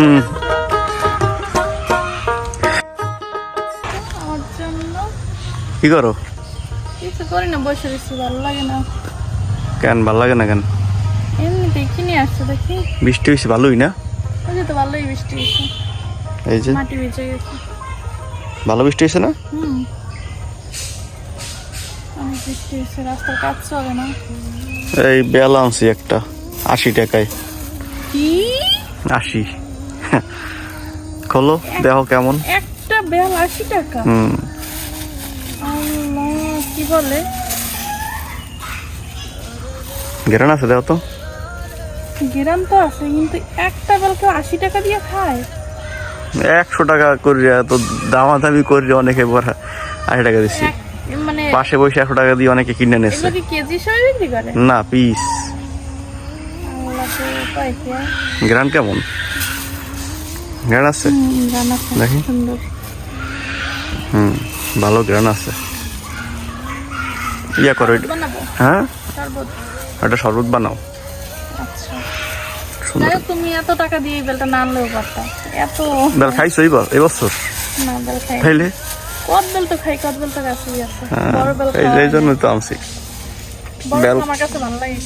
হুম। কি করো? কিছু করি না বসে বেশি ভালো লাগে না। কেন ভালো লাগে না কেন? আসছে দেখি। বৃষ্টি হয়েছে ভালোই না? ওই যে তো ভালোই বৃষ্টি হয়েছে। এই যে? মাটি ভিজে গেছে। ভালো বৃষ্টি হয়েছে না? হুম। অনেক বৃষ্টি হয়েছে রাস্তার কাজ চলে না। এই একটা আশি টাকায়। কি? আশি। খোলো দেখো কেমন। একটা বেল আশি টাকা। হুম। কি বলে? ঘেরান আছে দেখো তো। গ্রাম তো আছে কিন্তু একটা বেল কেউ আশি টাকা দিয়ে খায়। একশো টাকা করিয়া তো দামাদামি করিয়া অনেকে বড় আশি টাকা দিচ্ছি। মানে পাশে বসে একশো টাকা দিয়ে অনেকে কিনে নিচ্ছে। করে? না পিস? গ্রান কেমন? গ্রান আছে? হুম, দেখি। হুম ভালো গ্রান আছে। ইয়া করো হ্যাঁ? একটা শরবত বানাও। আচ্ছা। তুমি এত টাকা দিয়ে বেলটা না আনলেও পারতা। এত বেল খাইছো এইবার এবছর না বেল খাই খাইলে? কদ বেল তো খাই কদ বেল তো কাছেই আছে। হ্যাঁ, বড় বেল এই হয়। তো বেল- বেল আমার কাছে ভালো লাগে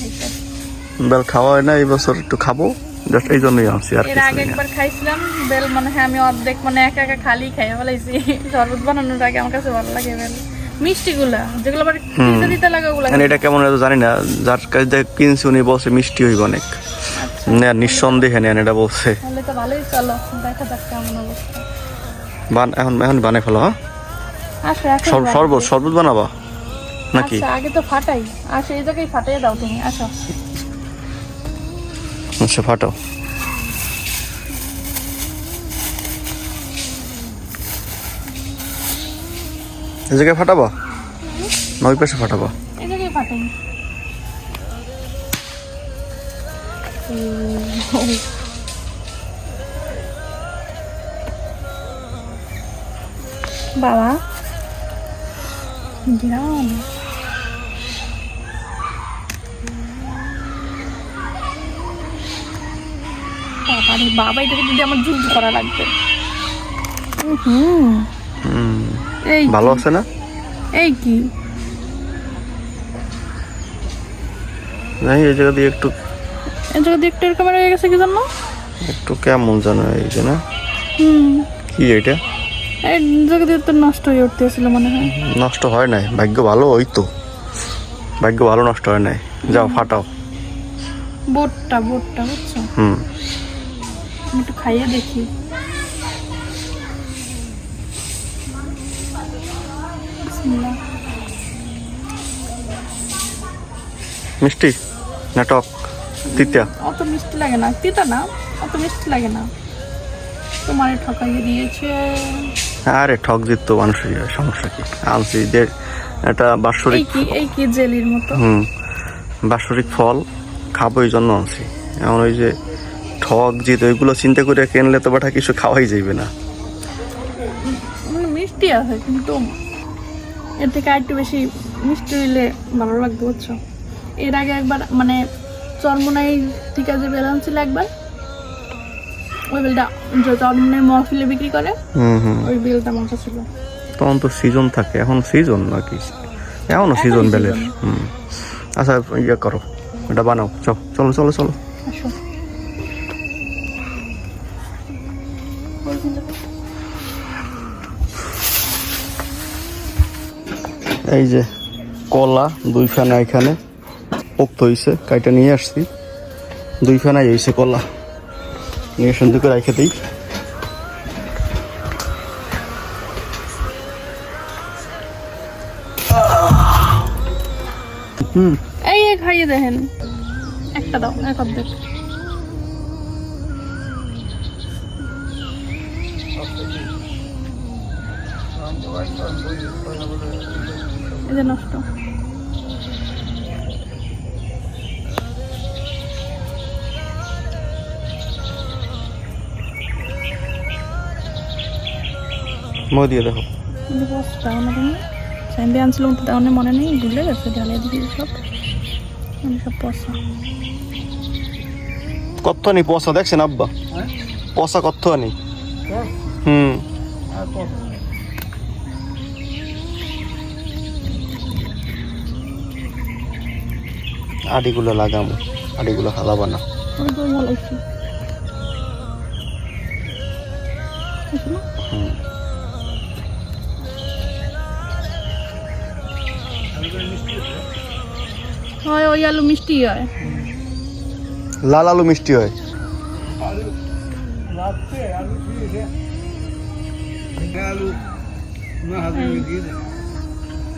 বেল খাওয়া হয় না এই বছর একটু খাব। জাস্ট এই জন্যই আনছি আর এর আগে একবার খাইছিলাম বেল মানে হ্যাঁ আমি অর্ধেক মানে একা একা খালি খাই ফেলাইছি। শরবত বানানোর আগে আমার কাছে ভালো লাগে বেল। মিষ্টি যেগুলো আবার দিতে দিতে লাগে ওগুলা মানে এটা কেমন এটা জানি না যার কাছে থেকে কিনছি উনি বলছে মিষ্টি হইব অনেক। আচ্ছা। না নিঃসন্দেহে নেন এটা বলছে। তাহলে তো ভালোই চলো দেখা যাক কেমন অবস্থা বান এখন এখন বানাই ফেলো হ্যাঁ? এখন শরবত শরবত বানাবা? নাকি? আচ্ছা আগে তো ফাটাই। জায়গায় ফাটাই দাও তুমি আসো। আচ্ছা ফাটাও এই জায়গায় ফাটাবা? না পাশে ফাটাবা? বাবা গ্রাম। বাবা রে বাবা এটাকে যদি আমার যুদ্ধ করা লাগবে। হুম। হুম এই ভালো আছে না? এই কি? নাই এই জায়গা দিয়ে একটু এই জায়গা দিয়ে একটু এরকম হয়ে গেছে কি জন্য? একটু কেমন জানো এই যে না? হুম। কি এটা এই জায়গা দিয়ে তো নষ্ট হয়ে উঠতেছিল মনে হয়। নষ্ট হয় নাই ভাগ্য ভালো ওই তো। ভাগ্য ভালো নষ্ট হয় নাই। যাও ফাটাও। বোটটা বোটটা বুঝছ? হুম। আমি একটু খাইয়ে দেখি। মিষ্টি? নাটক তিতা? অত মিষ্টি লাগে না। তিতা না অত মিষ্টি লাগে না। তোমার ঠকাইয়ে দিয়েছে। আরে ঠক জিত মানুষের সমস্যা কি? আনছি যে এই বাৎসরিক এই কি জেলির মতো? হুম বাৎসরিক ফল খাব এই জন্য আনছি। এমন ওই যে ঠক জিত ওইগুলো চিন্তা করে কিনলে তো বাটা কিছু খাওয়াই যাইবে না। মানে মিষ্টি আছে কিন্তু এর থেকে একটু বেশি মিষ্টি হইলে ভালো লাগবে বুঝছ? এর আগে একবার মানে চরমোনাই থেকে যে বেল আনছিল একবার ওই বেলটা যে চরমোনাই মহফিলে বিক্রি করে হুম হুম। ওই বেলটা মজা ছিল। তখন তো সিজন থাকে এখন সিজন নাকি? এখনও সিজন বেলের হুম। আচ্ছা ইয়ে করো এটা বানাও চল চলো চলো চলো। এই যে কলা দুই ফেনা এখানে পোক্ত হয়েছে কাইটা নিয়ে আসছি। দুই ফেনাই হয়েছে কলা। নিয়ে সুন্দর করে রেখে দিই। হুম। এই খাইয়ে দেখেন। একটা দাও এক অর্ধেক। এই যে নষ্ট। মই দিয়ে দেখো। মনে তো মনে নেই ভুলে গেছে ঢালিয়ে দিবি সব। আমি সব পয়সা কত নি পয়সা দেখছেন আব্বা? পচা কত আনি হুম। আড়িগুলো লাগাম আড়িগুলো হালাবো না ওই আলু মিষ্টি হয়। লাল আলু মিষ্টি হয়।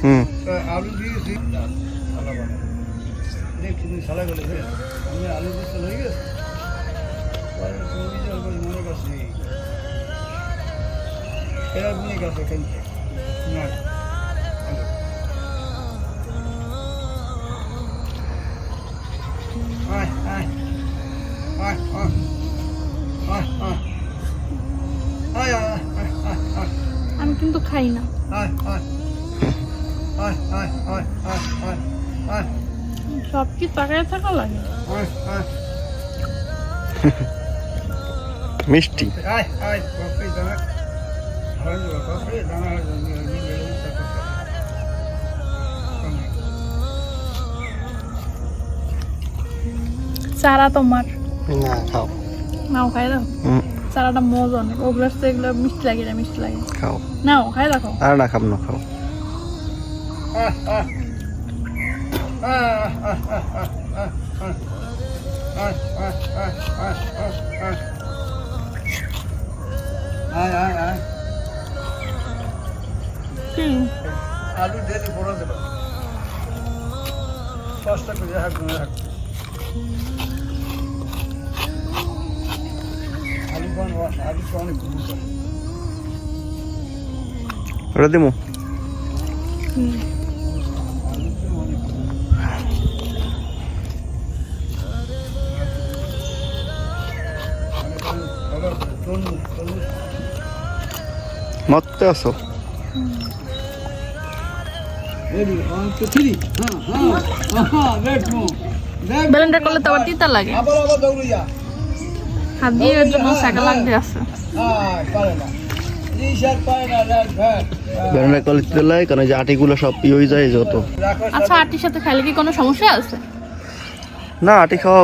হুম। আলু দিয়ে দেখছিলেন শালাগুলোকে আমি আলুতে চলে গেছি মনে কাছে নেই এরা মনে কাছে এখান থেকে নয় Hi, hi. Hi, hi. Hi, hi. Hi, hi. আমি কিন্তু খাই না সব কি তাকায় থাকা লাগে। মিষ্টি। না চারা তোমার। না খাও। নাও খাই দাও। চারাটা মজা অনেক। ওগুলো এগুলো মিষ্টি লাগে না মিষ্টি লাগে। খাও। নাও খাই দেখো আর না খাব না খাও। আয় আয় আয় আলু ডেলি বড় দেবে কষ্ট করে হাত হাত আলু কোন আলু কোন গুরু ওটা দেবো হুম। ব্লেন্ডার করলে তো আবার তিতা লাগে। আবার আবার দৌড়িয়া হাত দিয়ে এর জন্য শাকা লাগতে আছে। কারণ যে আটিগুলো সব ই হয়ে যায় যত আচ্ছা আটির সাথে খাইলে কি কোনো সমস্যা আছে? না আটি খাওয়া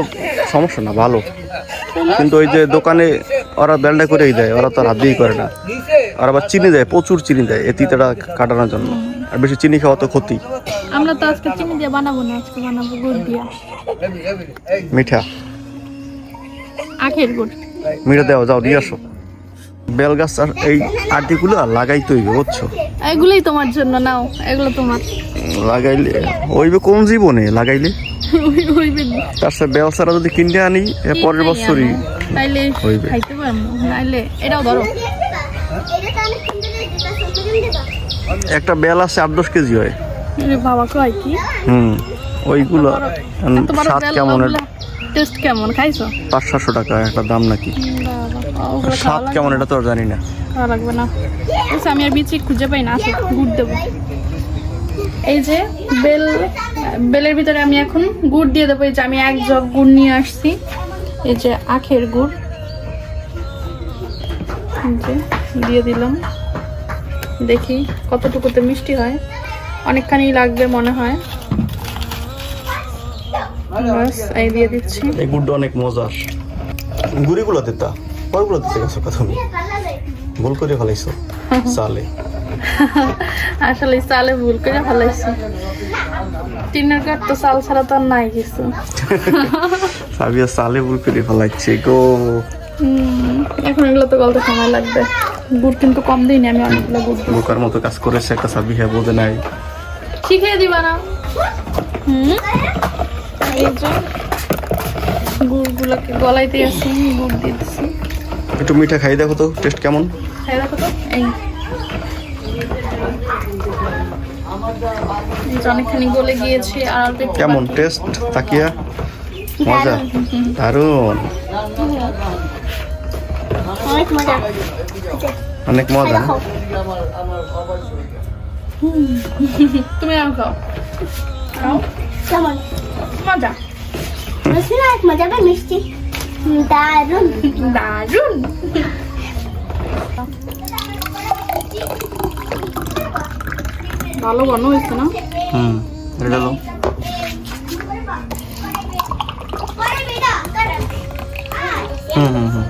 সমস্যা না ভালো। কিন্তু ওই যে দোকানে ওরা ব্যান্ডা করেই দেয় ওরা তো হাত দিয়েই করে না। আর আবার চিনি দেয় প্রচুর চিনি দেয় এই তিতাটা কাটানোর জন্য। আর বেশি চিনি খাওয়া তো ক্ষতি। আমরা তো আজকে চিনি দিয়ে বানাবো না আজকে বানাবো গুড় দিয়া। মিঠা। আখের গুড়। মিঠা দেওয়া যাও দিয়ে আসো। বেল গাছ আর এই আটিগুলো লাগাইতে হইবে বুঝছ? এগুলোই তোমার জন্য নাও এগুলো তোমার। লাগাইলে হইবে কোন জীবনে? লাগাইলে? হইবে তার সাথে বেল যদি কিনে আনি পরের বছরই তাইলে খাইতে পারব নাইলে এটাও ধরো। একটা বেল আছে আট দশ কেজি হয়। বাবা কয় কি? হুম ওইগুলো স্বাদ কেমন? টেস্ট কেমন? খাইছো? পাঁচ সাতশো টাকা একটা দাম নাকি? স্বাদ কেমন এটা তো জানি না। খাওয়া লাগবে না। আচ্ছা আমি আর বিচি খুঁজে পাই না গুড় দেবো এই যে বেল বেলের ভিতরে আমি এখন গুড় দিয়ে দেবো। এই যে আমি এক জগ গুড় নিয়ে আসছি। এই যে আখের গুড়। যে দিয়ে দিলাম। দেখি কতটুকুতে মিষ্টি হয়। অনেকখানি লাগবে মনে হয়। বাস এই দিয়ে দিচ্ছি। এই গুড়টা অনেক মজার। গুড়িগুলো দিতা পরগুলো দিতে গেছো তুমি ভুল করে ফেলাইছো। চালে। আসলে চালে ভুল করে ফেলাইছি। টিনের তো চাল ছাড়া তো নাই কিছু। সাবিয়া চালে ভুল করে ফেলাইছে গো। এখন এগুলো তো গলতে সময় লাগবে। গুড় কিন্তু কম দিইনি আমি অনেকগুলো গুড় বোকার মতো কাজ করেছে একটা বোঝে নাই। শিখিয়ে দিবা না। হুম এই যে গুড়গুলোকে গলাইতে আসি গুড় দিয়ে একটু মিঠা খাই দেখো তো টেস্ট কেমন? খাই রাখো তো এই এই যে অনেকখানি গলে গিয়েছে আর কেমন টেস্ট তাকিয়া? মজা? দারুণ। অনেক মজা। অনেক মজা তুমি আর খাও। খাও। কেমন? মজা। মজা বা মিষ্টি। দারুণ। দারুণ ভালো বানো হয়েছে না? হুম এটা লো হুম হুম হুম।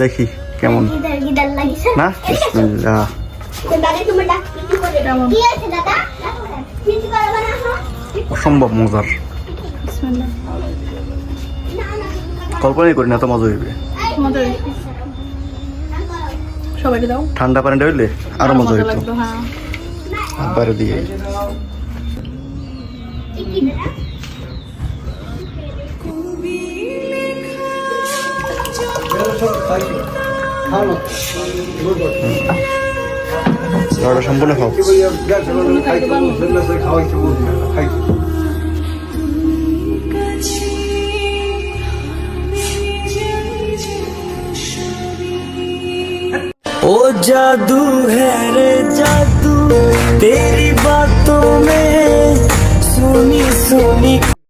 দেখি কেমন। গিদার গিদার লাগিছে না বিসমিল্লাহ দাদা তোমার ডাক কি করে কেমন? কি আছে দাদা কিছু করবে না? অসম্ভব মজার। কল্পনাই করি না তো মজা হইবে। ঠান্ডা পানিটা হইলে আরও মজা হইতো। বাইরে দিয়ে সম্পূর্ণ খাও। ओ जादू है रे जादू तेरी बातों में सुनी सुनी